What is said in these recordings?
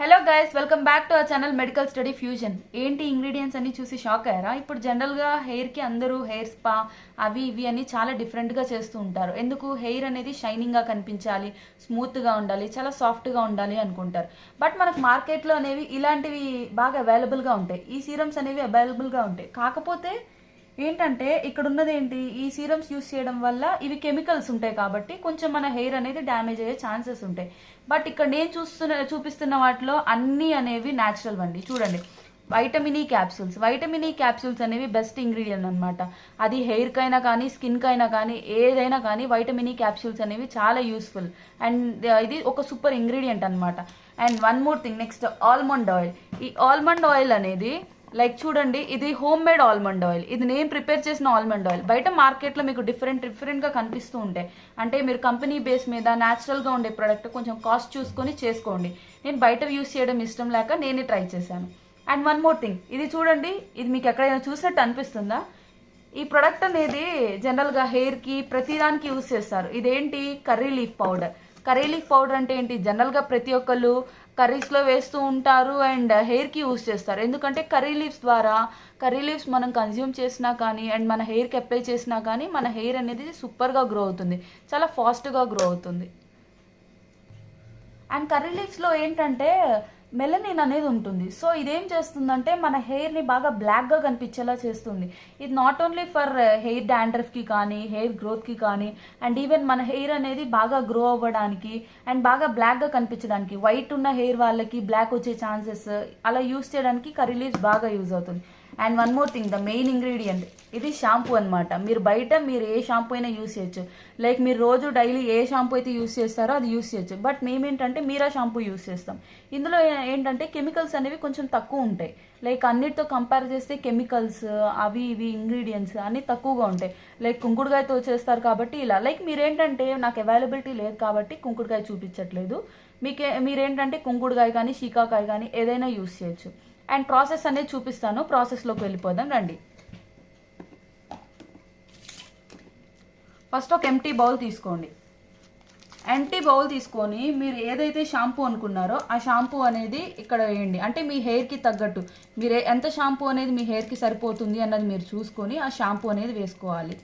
Hello guys welcome back to our channel medical study fusion ఏంటి ingredients అన్ని చూసి shock అయ్యారా? ఇప్పుడు జనరల్గా హెయిర్కి అందరూ హెయిర్ స్పా అవి ఇవి అని చాలా డిఫరెంట్గా చేస్తూ ఉంటారు. ఎందుకు? హెయిర్ అనేది షైనింగ్గా కనిపించాలి స్మూత్గా ఉండాలి చాలా సాఫ్ట్గా ఉండాలి అనుకుంటారు. బట్ మనకు మార్కెట్లో అనేవి ఇలాంటివి బాగా అవైలబుల్గా ఉంటాయి. ఈ సీరమ్స్ అనేవి అవైలబుల్గా ఉంటాయి. కాకపోతే ఏంటంటే ఇక్కడ ఉన్నది ఏంటి ఈ సీరమ్స్ యూస్ చేయడం వల్ల ఇవి కెమికల్స్ ఉంటాయి కాబట్టి కొంచెం మన హెయిర్ అనేది డ్యామేజ్ అయ్యే ఛాన్సెస్ ఉంటాయి. బట్ ఇక్కడ నేను చూస్తున్న చూపిస్తున్న వాటిలో అన్నీ అనేవి న్యాచురల్ అండి చూడండి. Vitamin E capsules vitamin E capsules అనేవి బెస్ట్ ఇంగ్రీడియంట్ అనమాట అది హెయిర్కైనా కానీ స్కిన్కైనా కానీ ఏదైనా కానీ వైటమిన్ ఈ క్యాప్సూల్స్ అనేవి చాలా యూస్ఫుల్ అండ్ uh, ఇది ఒక సూపర్ ఇంగ్రీడియంట్ అనమాట and one more thing next almond oil ఈ ఆల్మండ్ ఆయిల్ అనేది లైక్ చూడండి ఇది హోమ్ మేడ్ ఆల్మండ్ ఆయిల్ ఇది నేను ప్రిపేర్ చేసిన ఆల్మండ్ ఆయిల్ బయట మార్కెట్లో మీకు డిఫరెంట్ డిఫరెంట్గా కనిపిస్తూ ఉంటాయి అంటే మీరు కంపెనీ బేస్ మీద న్యాచురల్గా ఉండే ప్రోడక్ట్ కొంచెం కాస్ట్ చూసుకొని చేసుకోండి. నేను బయట యూస్ చేయడం ఇష్టం లేక నేనే ట్రై చేశాను. అండ్ వన్ మోర్ థింగ్ ఇది చూడండి ఇది మీకు ఎక్కడైనా చూసినట్టు అనిపిస్తుందా? ఈ ప్రొడక్ట్ అనేది జనరల్గా హెయిర్కి ప్రతిదానికి యూస్ చేస్తారు. ఇదేంటి? Curry leaf powder curry leaf powder అంటే ఏంటి? జనరల్గా ప్రతి ఒక్కళ్ళు కర్రీస్లో వేస్తూ ఉంటారు అండ్ హెయిర్కి యూస్ చేస్తారు. ఎందుకంటే కర్రీ లీవ్స్ ద్వారా కర్రీ లీవ్స్ మనం కన్జ్యూమ్ చేసినా కానీ అండ్ మన హెయిర్కి అప్లై చేసినా కానీ మన హెయిర్ అనేది సూపర్గా గ్రో అవుతుంది. చాలా ఫాస్ట్గా గ్రో అవుతుంది. అండ్ కర్రీ లీవ్స్లో ఏంటంటే మెలనిన్ అనేది ఉంటుంది. సో ఇదేం చేస్తుందంటే మన హెయిర్ని బాగా బ్లాక్గా కనిపించేలా చేస్తుంది. ఇది నాట్ ఓన్లీ ఫర్ హెయిర్ డాండ్రఫ్కి కానీ హెయిర్ గ్రోత్కి కానీ అండ్ ఈవెన్ మన హెయిర్ అనేది బాగా గ్రో అవ్వడానికి అండ్ బాగా బ్లాక్గా కనిపించడానికి వైట్ ఉన్న హెయిర్ వాళ్ళకి బ్లాక్ వచ్చే ఛాన్సెస్ అలా యూస్ చేయడానికి కర్రీ లీవ్స్ బాగా యూజ్ అవుతుంది. And one more thing the main ingredient ఇది షాంపూ అనమాట మీరు బయట మీరు ఏ షాంపూ అయినా యూస్ చేయొచ్చు. లైక్ మీరు రోజు డైలీ ఏ షాంపూ అయితే యూస్ చేస్తారో అది యూస్ చేయొచ్చు. బట్ మేమేంటంటే మీరా షాంపూ యూస్ చేస్తాం. ఇందులో ఏంటంటే కెమికల్స్ అనేవి కొంచెం తక్కువ ఉంటాయి. లైక్ అన్నిటితో కంపేర్ చేస్తే కెమికల్స్ అవి ఇవి ఇంగ్రీడియంట్స్ అన్నీ తక్కువగా ఉంటాయి. లైక్ కుంకుడుకాయతో చేస్తారు కాబట్టి ఇలా. లైక్ మీరేంటంటే నాకు అవైలబిలిటీ లేదు కాబట్టి కుంకుడుకాయ చూపించట్లేదు. మీకే మీరేంటంటే కుంకుడుకాయ కానీ షీకాకాయ కానీ ఏదైనా యూస్ చేయొచ్చు. అండ్ ప్రాసెస్ అనేది చూపిస్తాను. ప్రాసెస్లోకి వెళ్ళిపోదాం. రండి. ఫస్ట్ ఒక ఎంటీ బౌల్ తీసుకోండి. ఎంటీ బౌల్ తీసుకొని మీరు ఏదైతే షాంపూ అనుకున్నారో ఆ షాంపూ అనేది ఇక్కడ వేయండి. అంటే మీ హెయిర్కి తగ్గట్టు. మీరు ఎంత షాంపూ అనేది మీ హెయిర్కి సరిపోతుంది అన్నది మీరు చూసుకొని ఆ షాంపూ అనేది వేసుకోవాలి.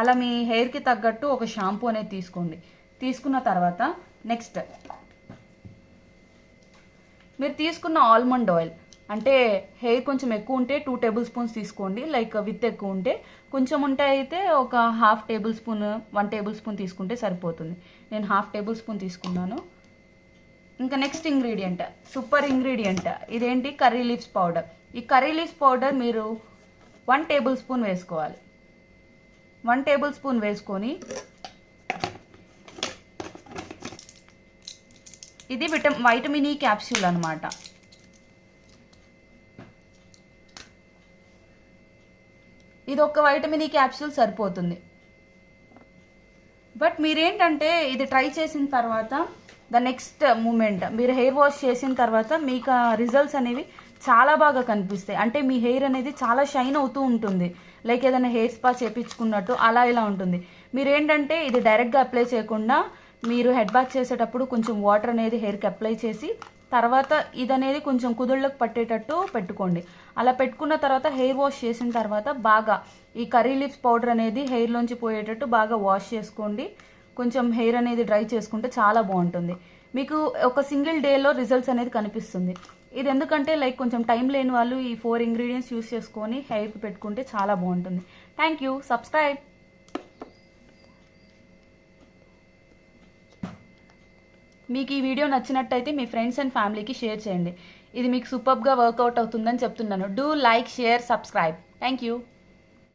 అలా మీ హెయిర్కి తగ్గట్టు ఒక షాంపూ అనేది తీసుకోండి. తీసుకున్న తర్వాత నెక్స్ట్ మీరు తీసుకున్న ఆల్మండ్ ఆయిల్ అంటే హెయిర్ కొంచెం ఎక్కువ ఉంటే టూ టేబుల్ స్పూన్స్ తీసుకోండి లైక్ విత్ ఎక్కువ ఉంటే కొంచెం ఉంటే అయితే ఒక half tablespoon one tablespoon తీసుకుంటే సరిపోతుంది. నేను హాఫ్ టేబుల్ స్పూన్ తీసుకున్నాను. ఇంకా నెక్స్ట్ ఇంగ్రీడియంట్ సూపర్ ఇంగ్రీడియంట్ ఇదేంటి? కర్రీ లీవ్స్ పౌడర్ ఈ కర్రీ లీవ్స్ పౌడర్ మీరు వన్ టేబుల్ స్పూన్ వేసుకోవాలి. వన్ టేబుల్ స్పూన్ వేసుకొని ఇది విట వైటమిన్ ఈ క్యాప్సూల్ అనమాట ఇది ఒక వైటమిన్ ఈ క్యాప్సూల్ సరిపోతుంది. బట్ మీరేంటంటే ఇది ట్రై చేసిన తర్వాత ద నెక్స్ట్ మూమెంట్ మీరు హెయిర్ వాష్ చేసిన తర్వాత మీకు ఆ రిజల్ట్స్ అనేవి చాలా బాగా కనిపిస్తాయి. అంటే మీ హెయిర్ అనేది చాలా షైన్ అవుతూ ఉంటుంది. లైక్ ఏదైనా హెయిర్ స్పా చేపించుకున్నట్టు అలా ఇలా ఉంటుంది. మీరు ఏంటంటే ఇది డైరెక్ట్గా అప్లై చేయకుండా మీరు హెడ్ బాత్ చేసేటప్పుడు కొంచెం వాటర్ అనేది హెయిర్కి అప్లై చేసి తర్వాత ఇది అనేది కొంచెం కుదుళ్ళకు పట్టేటట్టు పెట్టుకోండి. అలా పెట్టుకున్న తర్వాత హెయిర్ వాష్ చేసిన తర్వాత బాగా ఈ కర్రీ లీవ్స్ పౌడర్ అనేది హెయిర్లోంచి పోయేటట్టు బాగా వాష్ చేసుకోండి. కొంచెం హెయిర్ అనేది డ్రై చేసుకుంటే చాలా బాగుంటుంది. మీకు ఒక సింగిల్ డేలో రిజల్ట్స్ అనేది కనిపిస్తుంది. ఇది ఎందుకంటే లైక్ కొంచెం టైం లేని వాళ్ళు ఈ ఫోర్ ఇంగ్రీడియంట్స్ యూస్ చేసుకొని హెయిర్కి పెట్టుకుంటే చాలా బాగుంటుంది. థ్యాంక్ యూ సబ్స్క్రైబ్ మీకు ఈ వీడియో నచ్చినట్టయితే మీ ఫ్రెండ్స్ అండ్ ఫ్యామిలీకి షేర్ చేయండి. ఇది మీకు సూపర్గా వర్కౌట్ అవుతుందని చెప్తున్నాను. Do like share subscribe thank you